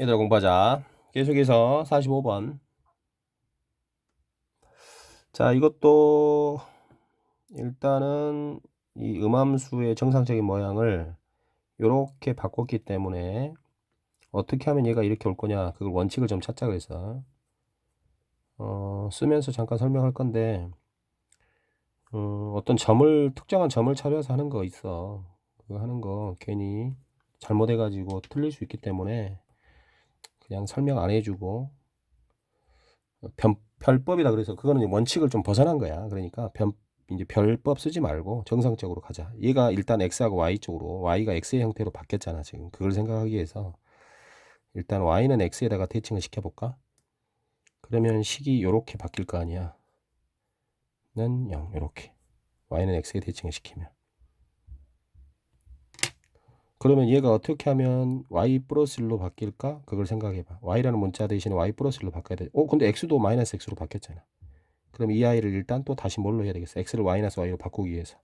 얘들아 공부하자. 계속해서 45번. 자, 이것도 일단은 이 음함수의 정상적인 모양을 이렇게 바꿨기 때문에 어떻게 하면 얘가 이렇게 올 거냐 그걸 원칙을 좀 찾자 그래서 어, 쓰면서 잠깐 설명할 건데 어, 어떤 점을 특정한 점을 찾아서 하는 거 있어 그거 하는 거 괜히 잘못해 가지고 틀릴 수 있기 때문에 그냥 설명 안 해주고 변, 별법이다 그래서 그거는 원칙을 좀 벗어난 거야. 그러니까 변, 이제 별법 쓰지 말고 정상적으로 가자. 얘가 일단 x하고 y 쪽으로 y가 x의 형태로 바뀌었잖아 지금. 그걸 생각하기 위해서 일단 y는 x에다가 대칭을 시켜볼까? 그러면 식이 요렇게 바뀔 거 아니야. 는 0 요렇게. Y는 x에 대칭을 시키면 그러면 얘가 어떻게 하면 y 플러스 1로 바뀔까? 그걸 생각해봐. y라는 문자 대신에 y 플러스 1로 바꿔야 돼. 어, 근데 x도 마이너스 x로 바뀌었잖아. 그럼 이 i를 일단 또 다시 뭘로 해야 되겠어? x를 마이너스 y로 바꾸기 위해서.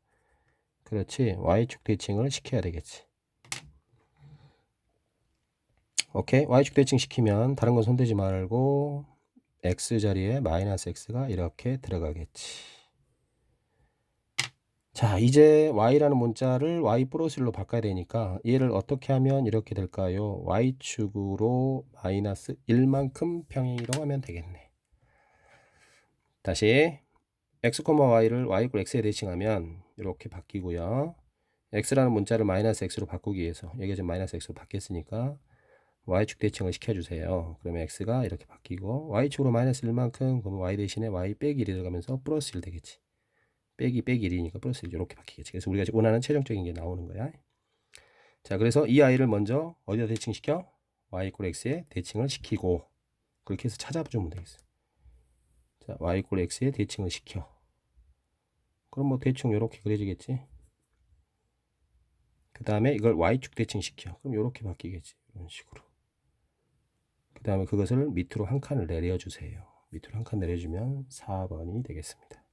그렇지. y축 대칭을 시켜야 되겠지. 오케이. y축 대칭 시키면 다른 건 손대지 말고 x 자리에 마이너스 x가 이렇게 들어가겠지. 자, 이제 y라는 문자를 y 플러스 1로 바꿔야 되니까 얘를 어떻게 하면 이렇게 될까요? y축으로 마이너스 1만큼 평행 이동하면 되겠네. 다시 x, y를 y 이퀄 x에 대칭하면 이렇게 바뀌고요. x라는 문자를 마이너스 x로 바꾸기 위해서 여기가 지금 마이너스 x로 바뀌었으니까 y축 대칭을 시켜주세요. 그러면 x가 이렇게 바뀌고 y축으로 마이너스 1만큼 그러면 y 대신에 y 빼기 1이 들어가면서 플러스 1 되겠지. 빼기 빼기 1이니까 플러스 1 이렇게 바뀌겠지. 그래서 우리가 원하는 최종적인 게 나오는 거야. 자, 그래서 이 아이를 먼저 어디다 대칭시켜? y 이퀄 x에 대칭을 시키고 그렇게 해서 찾아주면 되겠어. 자, y 이퀄 x에 대칭을 시켜. 그럼 뭐 대충 이렇게 그려지겠지. 그 다음에 이걸 y축 대칭 시켜. 그럼 이렇게 바뀌겠지. 이런 식으로. 그 다음에 그것을 밑으로 한 칸을 내려주세요. 밑으로 한 칸 내려주면 4번이 되겠습니다.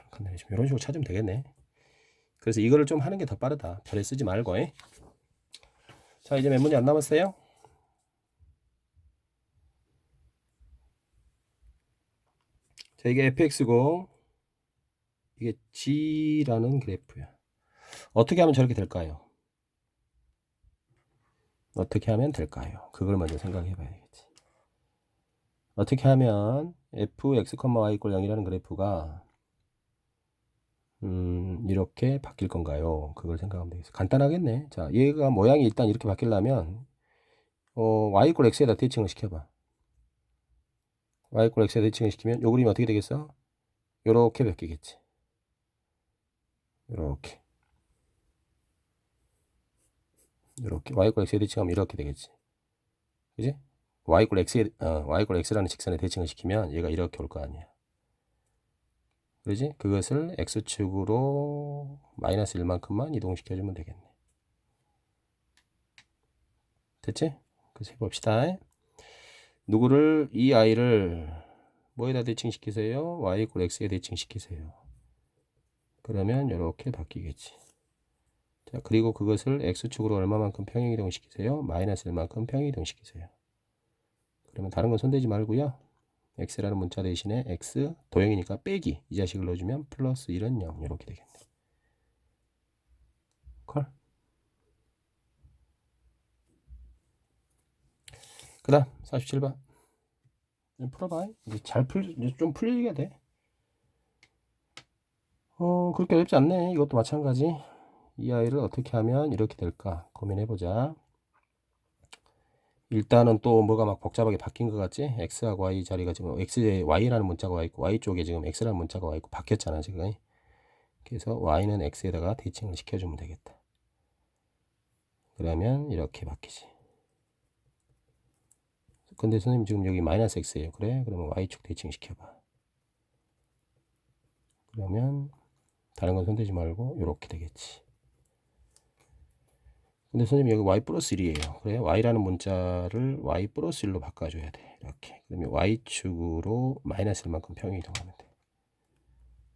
한칸 내려주면 이런 식으로 찾으면 되겠네. 그래서 이거를 좀 하는 게 더 빠르다. 별에 쓰지 말고. 에? 자, 이제 몇 문이 안 남았어요? 자, 이게 fx고 이게 g라는 그래프야. 어떻게 하면 저렇게 될까요? 어떻게 하면 될까요? 그걸 먼저 생각해 봐야 겠지. 어떻게 하면 fx, y = 0이라는 그래프가 음, 이렇게 바뀔 건가요? 그걸 생각하면 되겠어. 간단하겠네. 자, 얘가 모양이 일단 이렇게 바뀌려면 어, y = x에다 대칭을 시켜봐. y = x에 대칭을 시키면 요 그림이 어떻게 되겠어? 요렇게 바뀌겠지. 요렇게. 요렇게 y = x에 대칭하면 이렇게 되겠지. 그지? y = x에 어, y = x라는 직선에 대칭을 시키면 얘가 이렇게 올 거 아니야. 그러지? 그것을 x축으로 마이너스 1만큼만 이동시켜주면 되겠네. 됐지? 그래서 해봅시다. 누구를, 이 아이를 뭐에다 대칭시키세요? y = x에 대칭시키세요. 그러면 이렇게 바뀌겠지. 자, 그리고 그것을 x축으로 얼마만큼 평행이동시키세요? 마이너스 1만큼 평행이동시키세요. 그러면 다른 건 손대지 말고요. X라는 문자 대신에 x 도형이니까 빼기 이 자식을 넣어주면 플러스 1은 0 이렇게 되겠네. 콜. 그 다음 47번 풀어봐 이제 잘 풀, 좀 풀리게 돼. 어 그렇게 어렵지 않네 이것도 마찬가지 이 아이를 어떻게 하면 이렇게 될까 고민해보자. 일단은 또 뭐가 막 복잡하게 바뀐 것 같지? x하고 y 자리가 지금 x에 y라는 문자가 와 있고 y 쪽에 지금 x라는 문자가 와 있고 바뀌었잖아 지금. 그래서 y는 x에다가 대칭을 시켜주면 되겠다. 그러면 이렇게 바뀌지. 근데 선생님 지금 여기 마이너스 x예요. 그래? 그러면 y축 대칭 시켜봐. 그러면 다른 건 손대지 말고 이렇게 되겠지. 근데 선생님 여기 y 플러스 1이에요. 그래 y라는 문자를 y 플러스 1로 바꿔줘야 돼. 이렇게. 그러면 y축으로 마이너스 1만큼 평행 이동하면 돼.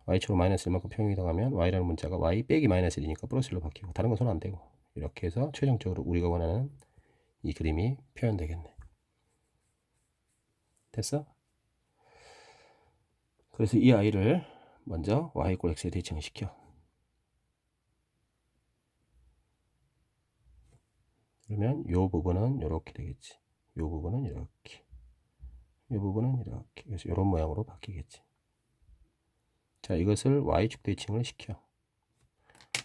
y축으로 마이너스 1만큼 평행 이동하면 y라는 문자가 y 빼기 마이너스 1이니까 플러스 1로 바뀌고 다른 건 손안 대고 이렇게 해서 최종적으로 우리가 원하는 이 그림이 표현되겠네. 됐어? 그래서 이 아이를 먼저 y 이꼴 x에 대칭을 시켜. 그러면 요 부분은 이렇게 되겠지. 요 부분은 이렇게. 요 부분은 이렇게. 그래서 이런 모양으로 바뀌겠지. 자, 이것을 y축 대칭을 시켜.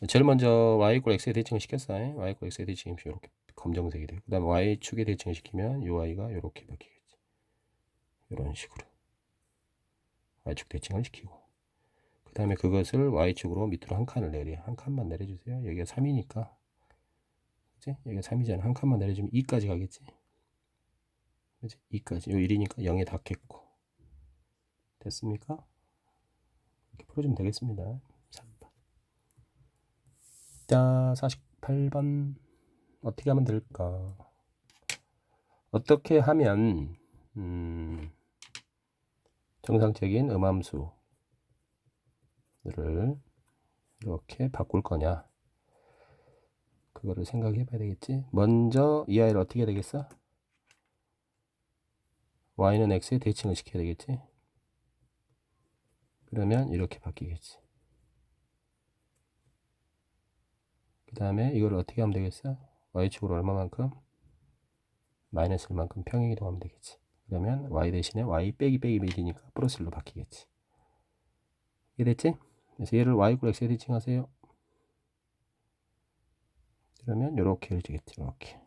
제일 먼저 y 이꼴 x에 대칭을 시켰어요. y 이꼴 x에 대칭이 이렇게 검정색이 되고 그 다음에 y축에 대칭을 시키면 요 y가 이렇게 바뀌겠지. 이런 식으로. y축 대칭을 시키고 그 다음에 그것을 y축으로 밑으로 한 칸을 내려 한 칸만 내려주세요 여기가 3이니까 그치? 여기가 3이잖아. 한 칸만 내려주면 2까지 가겠지? 그치? 2까지. 요 1이니까 0에 닿겠고. 됐습니까? 이렇게 풀어주면 되겠습니다. 3번 자 48번 어떻게 하면 될까? 어떻게 하면 음 정상적인 음함수를 이렇게 바꿀 거냐 그거를 생각해 봐야 되겠지? 먼저 이 아이를 어떻게 해야 되겠어? y는 x에 대칭을 시켜야 되겠지? 그러면 이렇게 바뀌겠지. 그 다음에 이걸 어떻게 하면 되겠어? y축으로 얼마만큼? 마이너스 1만큼 평행이동 하면 되겠지. 그러면 y 대신에 y 빼기 빼기 몇이니까 플러스 1로 바뀌겠지. 이해됐지? 그래서 얘를 y 꼴 x에 대칭하세요. 그러면 이렇게 해주겠지. 이렇게.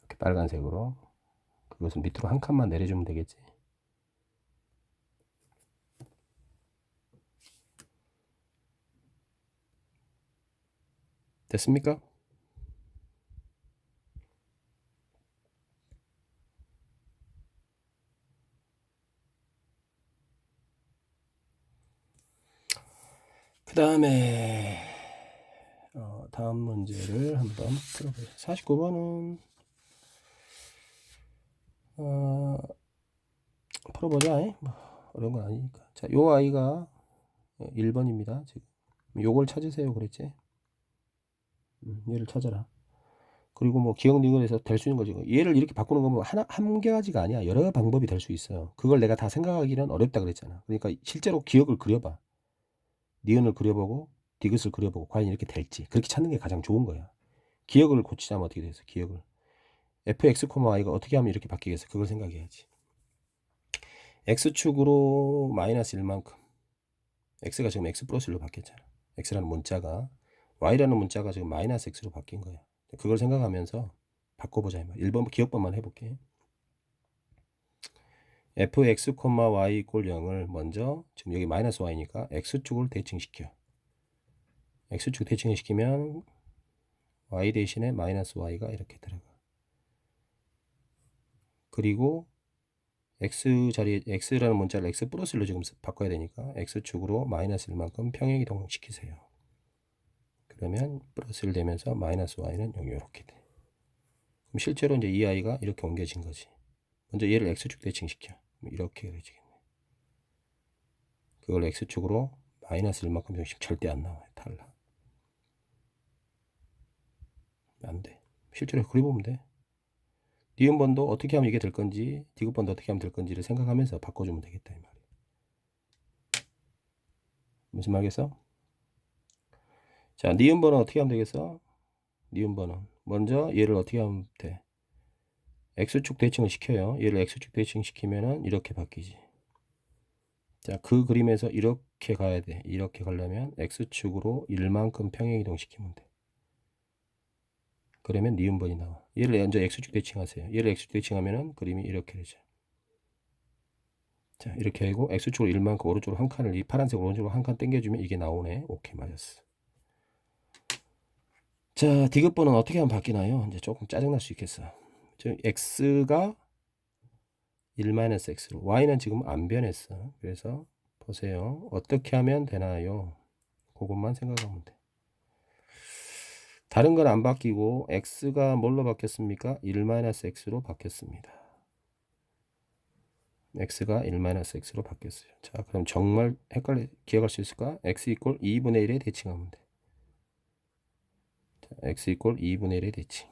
이렇게 빨간색으로. 그것은 밑으로 한 칸만 내려주면 되겠지. 됐습니까? 그 다음에 어, 다음 문제를 한번 풀어보세요. 49번은 어, 풀어보자. 이. 뭐, 어려운 건 아니니까. 자, 요 아이가 1번입니다. 지금 요걸 찾으세요. 그랬지? 음, 얘를 찾아라. 그리고 뭐 기억 니은에서 될 수 있는 거지. 얘를 이렇게 바꾸는 거면 하나 한 가지가 아니야. 여러 방법이 될 수 있어요. 그걸 내가 다 생각하기는 어렵다 그랬잖아. 그러니까 실제로 기억을 그려봐. 니은을 그려보고 디귿을 그려보고 과연 이렇게 될지 그렇게 찾는 게 가장 좋은 거야. 기억을 고치자면 어떻게 돼서 기억을 fx, y가 어떻게 하면 이렇게 바뀌겠어? 그걸 생각해야지. x축으로 마이너스 1만큼 x가 지금 x 플러스 1로 바뀌었잖아. x라는 문자가 y라는 문자가 지금 마이너스 x로 바뀐 거야. 그걸 생각하면서 바꿔보자. 1번 기억법만 해볼게. fx, y 이꼴 0을 먼저 지금 여기 마이너스 y니까 x축을 대칭시켜. X축 대칭을 시키면 y 대신에 마이너스 y가 이렇게 들어가. 그리고 x 자리에 x라는 문자를 x 플러스로 지금 바꿔야 되니까 x축으로 마이너스 1만큼 평행 이동시키세요. 그러면 플러스 1 되면서 마이너스 y는 여기 이렇게 돼. 그럼 실제로 이제 이 i가 이렇게 옮겨진 거지. 먼저 얘를 x축 대칭시켜. 이렇게 그려지겠네. 그걸 x축으로 마이너스 1만큼 정식 절대 안 나와요. 탈락. 안 돼. 실제로 그려보면 돼. 니은 번도 어떻게 하면 이게 될 건지, 디귿 번도 어떻게 하면 될 건지를 생각하면서 바꿔주면 되겠다. 이 말이야. 무슨 말겠어? 자, 니은 번은 어떻게 하면 되겠어? 니은 번은. 먼저 얘를 어떻게 하면 돼? x축 대칭을 시켜요. 얘를 x축 대칭 시키면은 이렇게 바뀌지. 자, 그 그림에서 이렇게 가야 돼. 이렇게 가려면 x축으로 1만큼 평행 이동 시키면 돼. 그러면 니은번이 나와. 얘를 먼저 x축 대칭하세요. 얘를 x축 대칭하면은 그림이 이렇게 되죠. 자, 이렇게 하고 x축으로 1만큼 오른쪽으로 한 칸을 이 파란색 오른쪽으로 한 칸 당겨주면 이게 나오네. 오케이, 맞았어. 자, 디귿번은 어떻게 하면 바뀌나요? 이제 조금 짜증날 수 있겠어. 즉 x가 1-x로 y는 지금 안 변했어. 그래서 보세요. 어떻게 하면 되나요? 그것만 생각하면 돼. 다른 건 안 바뀌고 x가 뭘로 바뀌었습니까? 1-x로 바뀌었습니다. x가 1-x로 바뀌었어요. 자, 그럼 정말 헷갈리 기억할 수 있을까? x 이꼴 2분의 1에 대칭하면 돼. 자, x 이꼴 2분의 1에 대칭.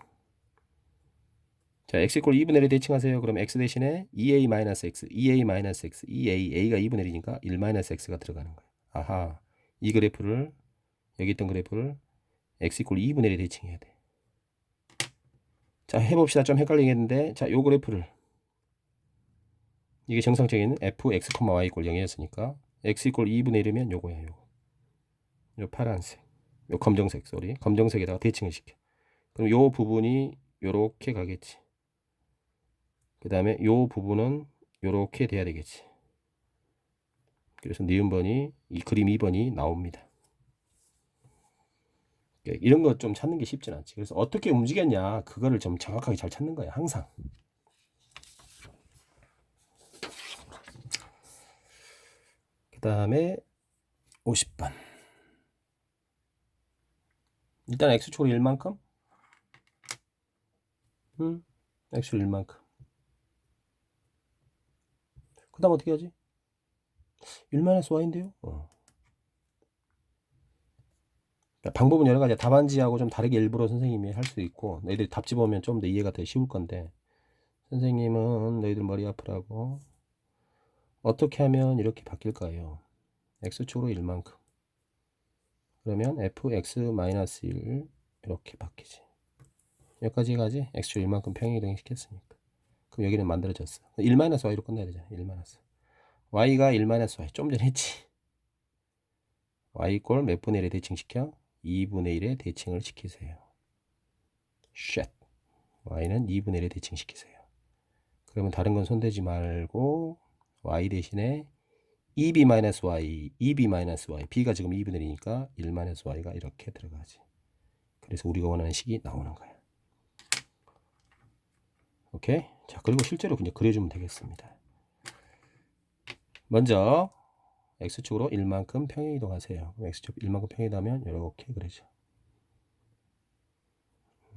자, x 이퀄 2분의 1에 대칭하세요. 그럼 x 대신에 2a 마이너스 x, 2a 마이너스 x, 2a, a가 2분의 1이니까 1 마이너스 x가 들어가는 거예요. 아하, 이 그래프를 여기 있던 그래프를 x 이퀄 2분의 1에 대칭해야 돼. 자, 해봅시다. 좀 헷갈리겠는데, 자, 요 그래프를 이게 정상적인 f x, y 이퀄 0이었으니까 x 이퀄 2분의 1이면 요거야, 요거. 요 파란색, 요 검정색, 쏘리. 검정색에다가 대칭을 시켜. 그럼 요 부분이 요렇게 가겠지. 그 다음에 요 부분은 요렇게 돼야 되겠지. 그래서 니은번이 이 그림 2번이 나옵니다. 그러니까 이런 거 좀 찾는 게 쉽진 않지. 그래서 어떻게 움직였냐 그거를 좀 정확하게 잘 찾는 거야 항상. 그 다음에 50번. 일단 x축으로 1만큼. 음, x축으로 1만큼. 그 다음 어떻게 하지? 1만에서 y인데요? 어. 방법은 여러 가지야. 답안지하고 좀 다르게 일부러 선생님이 할 수 있고, 너희들이 답지 보면 좀 더 이해가 더 쉬울 건데, 선생님은 너희들 머리 아프라고, 어떻게 하면 이렇게 바뀔까요? x축으로 1만큼. 그러면 fx-1 이렇게 바뀌지. 여기까지 가지? x축 1만큼 평행이동 시켰으니까. 그럼 여기는 만들어졌어. 1-y로 끝나야 되잖아. 1 y가 1-y. 좀 전에 했지. y 이꼴 몇 분의 1에 대칭시켜? 2분의 1에 대칭을 시키세요. 쉣. y는 2분의 1에 대칭시키세요. 그러면 다른 건 손대지 말고 y 대신에 2b-y, 2b-y, b가 지금 2분의 1이니까 1-y가 이렇게 들어가지. 그래서 우리가 원하는 식이 나오는 거야. 오케이? 자, 그리고 실제로 그냥 그려주면 되겠습니다. 먼저 x축으로 1만큼 평행 이동하세요. x축 1만큼 평행 이동하면 이렇게 그리죠.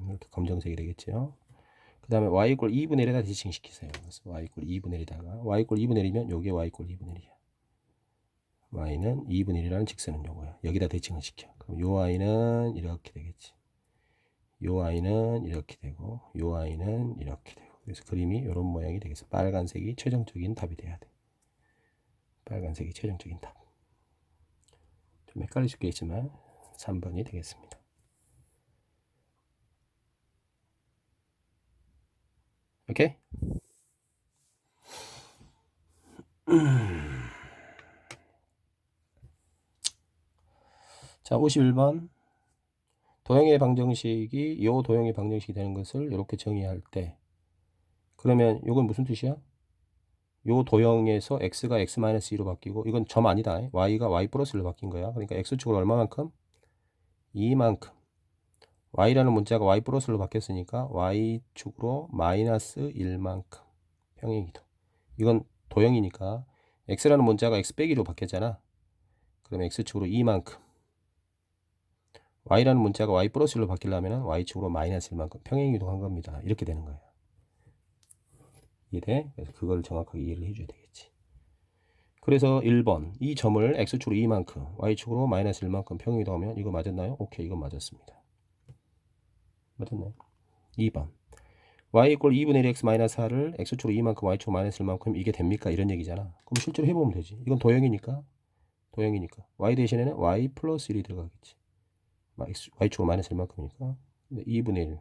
이렇게 검정색이 되겠죠. 그 다음에 y 이꼴 2분의 1에다 대칭시키세요. 그래서 y 이꼴 2분의 1에다가 y 이꼴 2분의 1이면 요게 y 이꼴 2분의 1이야. y는 2분의 1이라는 직선은 요거야. 여기다 대칭을 시켜. 그럼 요 y는 이렇게 되겠지. 요 y는 이렇게 되고 요 y는 이렇게 되고 그래서 그림이 이런 모양이 되겠어. 빨간색이 최종적인 답이 돼야 돼. 빨간색이 최종적인 답. 좀 헷갈릴 수 있겠지만 3번이 되겠습니다. 오케이? 자, 51번. 도형의 방정식이 이 도형의 방정식이 되는 것을 이렇게 정의할 때 그러면 이건 무슨 뜻이야? 요 도형에서 x가 x-2로 바뀌고 이건 점 아니다. y가 y 플러스로 바뀐 거야. 그러니까 x축으로 얼마만큼? 2만큼. y라는 문자가 y 플러스로 바뀌었으니까 y축으로 마이너스 1만큼. 평행이동. 이건 도형이니까 x라는 문자가 x 빼기로 바뀌었잖아. 그럼 x축으로 2만큼. y라는 문자가 y 플러스로 바뀌려면 y축으로 마이너스 1만큼 평행이동한 겁니다. 이렇게 되는 거예요. 이해돼? 그래서 그걸 정확하게 이해를 해줘야 되겠지. 그래서 1번 이 점을 x축으로 2만큼 y축으로 마이너스 1만큼 평행이동하면 이거 맞았나요? 오케이 이건 맞았습니다. 맞았나요? 2번 y 이꼴 2분의 1 x 마이너스 4를 x축으로 2만큼 y축으로 마이너스 1만큼 이게 됩니까? 이런 얘기잖아. 그럼 실제로 해보면 되지. 이건 도형이니까 도형이니까 y 대신에는 y 플러스 1이 들어가겠지. y축으로 마이너스 1만큼이니까 2분의 1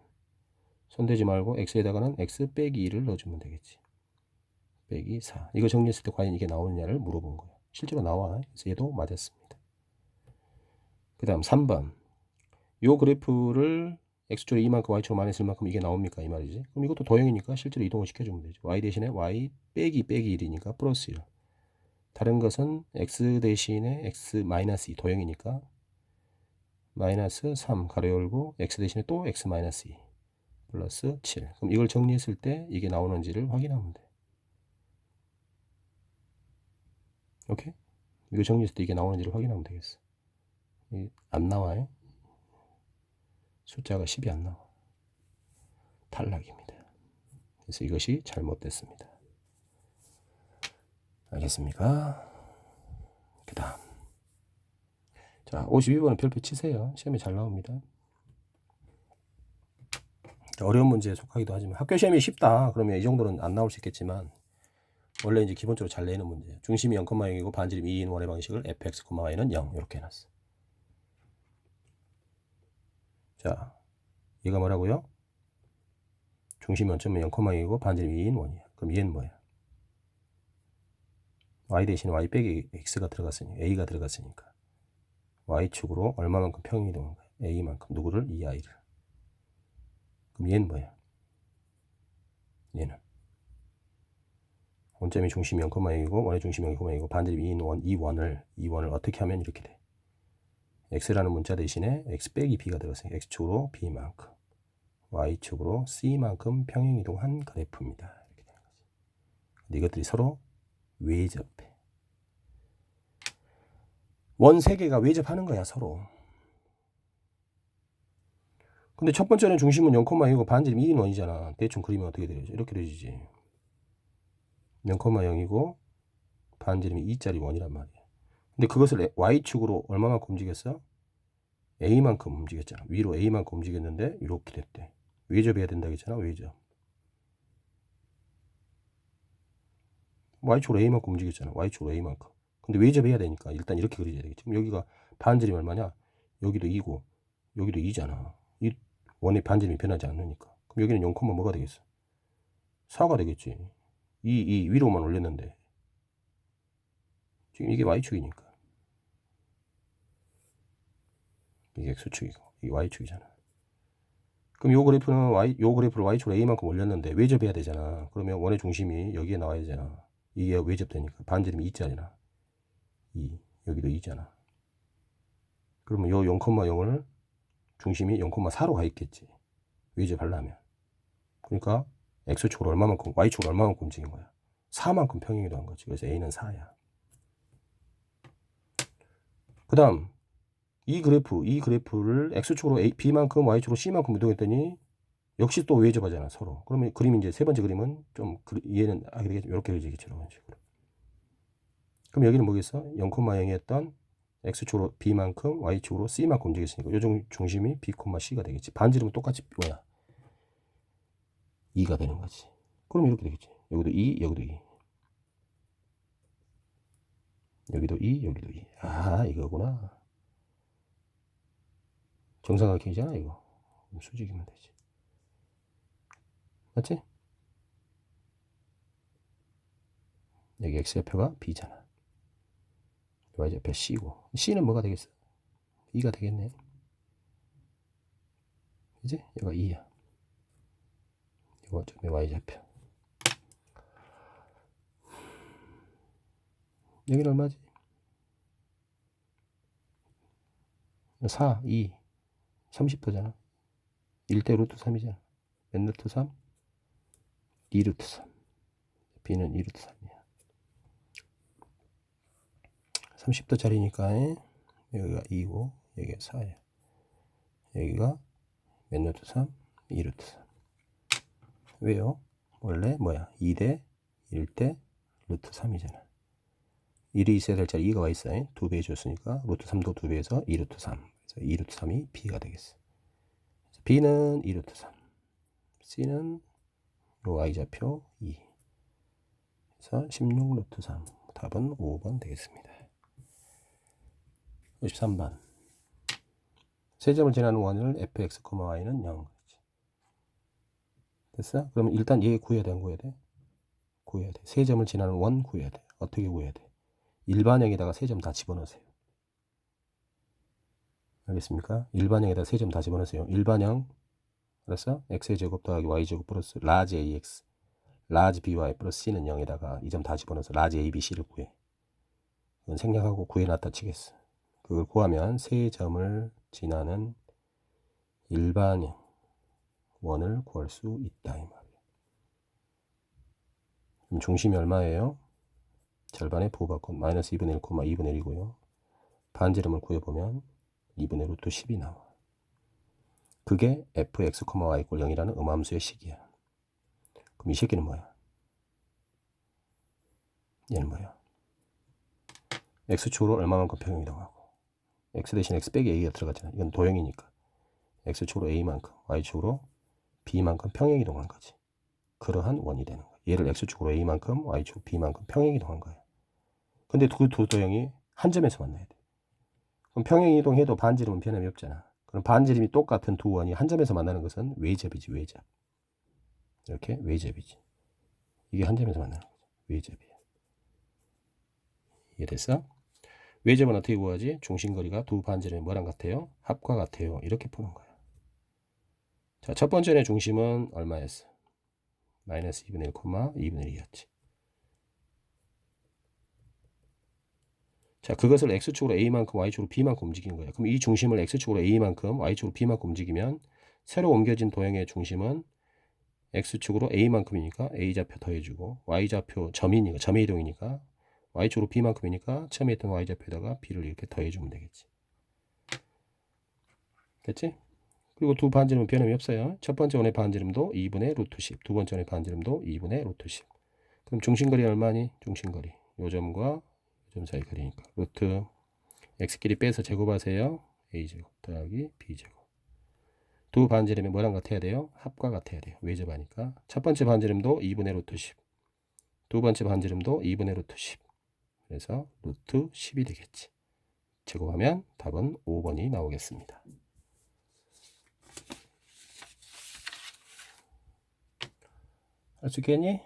손대지 말고 x에다가는 x 빼기 2를 넣어주면 되겠지. 빼기 4. 이거 정리했을 때 과연 이게 나오느냐를 물어본 거예요. 실제로 나와. 그래서 얘도 맞았습니다. 그 다음 3번. 요 그래프를 x축으로 2만큼 y축으로 마이너스 1만큼 이게 나옵니까? 이 말이지. 그럼 이것도 도형이니까 실제로 이동을 시켜주면 되죠. y 대신에 y 빼기 빼기 1이니까 플러스 1. 다른 것은 x 대신에 x 마이너스 2 도형이니까 마이너스 3 가로 열고 x 대신에 또 x 마이너스 2 플러스 7. 그럼 이걸 정리했을 때 이게 나오는지를 확인하면 돼. 오케이? 이거 정리했을 때 이게 나오는지를 확인하면 되겠어. 안 나와요? 숫자가 10이 안 나와. 탈락입니다. 그래서 이것이 잘못됐습니다. 알겠습니까? 그 다음. 자, 52번은 별표 치세요. 시험에 잘 나옵니다. 어려운 문제에 속하기도 하지만 학교 시험이 쉽다. 그러면 이 정도는 안 나올 수 있겠지만 원래 이제 기본적으로 잘 내는 문제. 중심이 0,0이고 반지름 2인 원의 방식을 fx, y는 0 이렇게 해놨어. 자, 얘가 뭐라고요? 중심 원점은 0,2이고 반지름 2인 원이야. 그럼 얘는 뭐야? y 대신 y 빼기 x가 들어갔으니까 a가 들어갔으니까 y축으로 얼마만큼 평행이동한 거야? a만큼 누구를? 이 i를. 그럼 얘는 뭐야? 얘는 원점이 중심이 0,2이고 원의 중심이 0,2이고 반지름 2인 원, 이 원을 이 원을 어떻게 하면 이렇게 돼? x라는 문자 대신에 x 빼기 b가 들어갔어요. x축으로 b만큼 y축으로 c만큼 평행 이동한 그래프입니다. 이렇게 되는 거지. 이것들이 서로 외접해. 원 세 개가 외접하는 거야 서로. 근데 첫 번째는 중심은 0,2고 반지름 2인 원이잖아. 대충 그리면 어떻게 되죠? 이렇게 되지. 0,0이고 반지름이 2짜리 원이란 말이야. 근데 그것을 y축으로 얼마만큼 움직였어? a만큼 움직였잖아. 위로 a만큼 움직였는데 이렇게 됐대. 외접해야 된다 했잖아. 외접. y축으로 a만큼 움직였잖아. y축으로 a만큼. 근데 외접해야 되니까 일단 이렇게 그려야 되겠지. 여기가 반지름이 얼마냐? 여기도 2고 여기도 2잖아. 이 원의 반지름이 변하지 않으니까. 그럼 여기는 0, 뭐가 되겠어? 4가 되겠지. 2, 2 위로만 올렸는데 지금 이게 y축이니까 이게 x축이고 이게 y축이잖아. 그럼 요 그래프는 y 요 그래프를 y축으로 a만큼 올렸는데 외접해야 되잖아. 그러면 원의 중심이 여기에 나와야 되잖아. 이게 외접되니까 반지름이 2짜리나 2 여기도 2잖아. 그러면 요 0,0을 중심이 0,4로 가 있겠지. 외접하려면. 그러니까 x축으로 얼마만큼 y축으로 얼마만큼 움직인 거야. 4만큼 평행이도 한 거지. 그래서 a는 4야. 그 다음 이 그래프 이 그래프를 x축으로 a, b만큼 y축으로 c만큼 이동했더니 역시 또 외접하잖아 서로. 그러면 그림 이제 세 번째 그림은 좀 그, 이해는 하게 되겠죠. 이렇게 그려지겠죠. 이런 식으로. 그럼 여기는 뭐겠어? 0,0이었던 x축으로 b만큼 y축으로 c만큼 움직였으니까 요 중심이 b, c가 되겠지. 반지름은 똑같이 뭐야? 2가 되는 거지. 그럼 이렇게 되겠지. 여기도 2, 여기도 2. 여기도 2, 여기도 2. 아, 이거구나. 정사각형이잖아, 이거. 수직이면 되지. 맞지? 여기 x좌표가 b잖아. y좌표 c고. c는 뭐가 되겠어? 2가 되겠네. 그지? 여기가 2야. 이거 좀 y좌표. 여기는 얼마지? 4, 2, 30도잖아. 1대 루트 3이잖아. 몇 루트 3? 2 루트 3. b는 2 루트 3이야. 30도짜리니까 여기가 2고 여기가 4야. 여기가 몇 루트 3? 2 루트 3. 왜요? 원래 뭐야? 2대 1대 루트 3이잖아. 1이 있어야 될 자리 2가 와 있어요. 2배 줬으니까 루트 3도 2배에서 2루트 3. 그래서 2루트 3이 B가 되겠어. B는 2루트 3. C는 요 Y좌표 2. 그래서 16루트 3. 답은 5번 되겠습니다. 53번. 세 점을 지나는 원을 fx, y는 0. 됐어? 그러면 일단 얘 구해야 돼, 안 구해야 돼? 구해야 돼. 세 점을 지나는 원 구해야 돼. 어떻게 구해야 돼? 일반형에다가 세 점 다 집어넣으세요. 알겠습니까? 일반형에다 세 점 다 집어넣으세요. 일반형 알았어? x의 제곱 더하기 y 제곱 플러스 라지 ax 라지 by 플러스 c는 0에다가 이 점 다 집어넣어서 라지 a, b, c를 구해. 이건 생략하고 구해놨다 치겠어. 그걸 구하면 세 점을 지나는 일반형 원을 구할 수 있다 이 말이에요. 그럼 중심이 얼마예요? 절반의 부호바꾼 마이너스 2분의 1, 2분의 1이고요. 반지름을 구해보면 2분의 루트 10이 나와. 그게 fx, y 꼴 0이라는 음함수의 식이야. 그럼 이 새끼는 뭐야? 얘는 뭐야? x축으로 얼마만큼 평행이동하고 x 대신 x 빼기 a가 들어갔잖아. 이건 도형이니까 x축으로 a만큼, y축으로 b만큼 평행이 동한 거지. 그러한 원이 되는 거야. 얘를 x축으로 a만큼 y축 b만큼 평행이 동한 거야. 근데 그 두 도형이 한 점에서 만나야 돼. 그럼 평행이동해도 반지름은 변함이 없잖아. 그럼 반지름이 똑같은 두 원이 한 점에서 만나는 것은 외접이지 외접. 이렇게 외접이지. 이게 한 점에서 만나는 거죠. 외접이야. 이해됐어? 외접은 어떻게 구하지? 중심거리가 두 반지름이 뭐랑 같아요? 합과 같아요. 이렇게 푸는 거야. 자, 첫 번째의 중심은 얼마였어? 마이너스 2분의 1, 2분의 1이었지. 자, 그것을 x축으로 a만큼 y축으로 b만큼 움직인 거야. 그럼 이 중심을 x축으로 a만큼 y축으로 b만큼 움직이면 새로 옮겨진 도형의 중심은 x축으로 a만큼이니까 a좌표 더해주고 y좌표 점이니까 점의 이동이니까 y축으로 b만큼이니까 처음에 있던 y좌표에다가 b를 이렇게 더해주면 되겠지. 됐지? 그리고 두 반지름은 변함이 없어요. 첫 번째 원의 반지름도 2분의 루트 10, 두 번째 원의 반지름도 2분의 루트 10. 그럼 중심거리 얼마니? 중심거리. 요 점과 요점 사이 거리니까 루트 x끼리 빼서 제곱하세요. a제곱 더하기 b제곱. 두 반지름이 뭐랑 같아야 돼요? 합과 같아야 돼요. 외접하니까. 첫 번째 반지름도 2분의 루트 10. 두 번째 반지름도 2분의 루트 10. 그래서 루트 10이 되겠지. 제곱하면 답은 5번이 나오겠습니다. 할수 있겠니?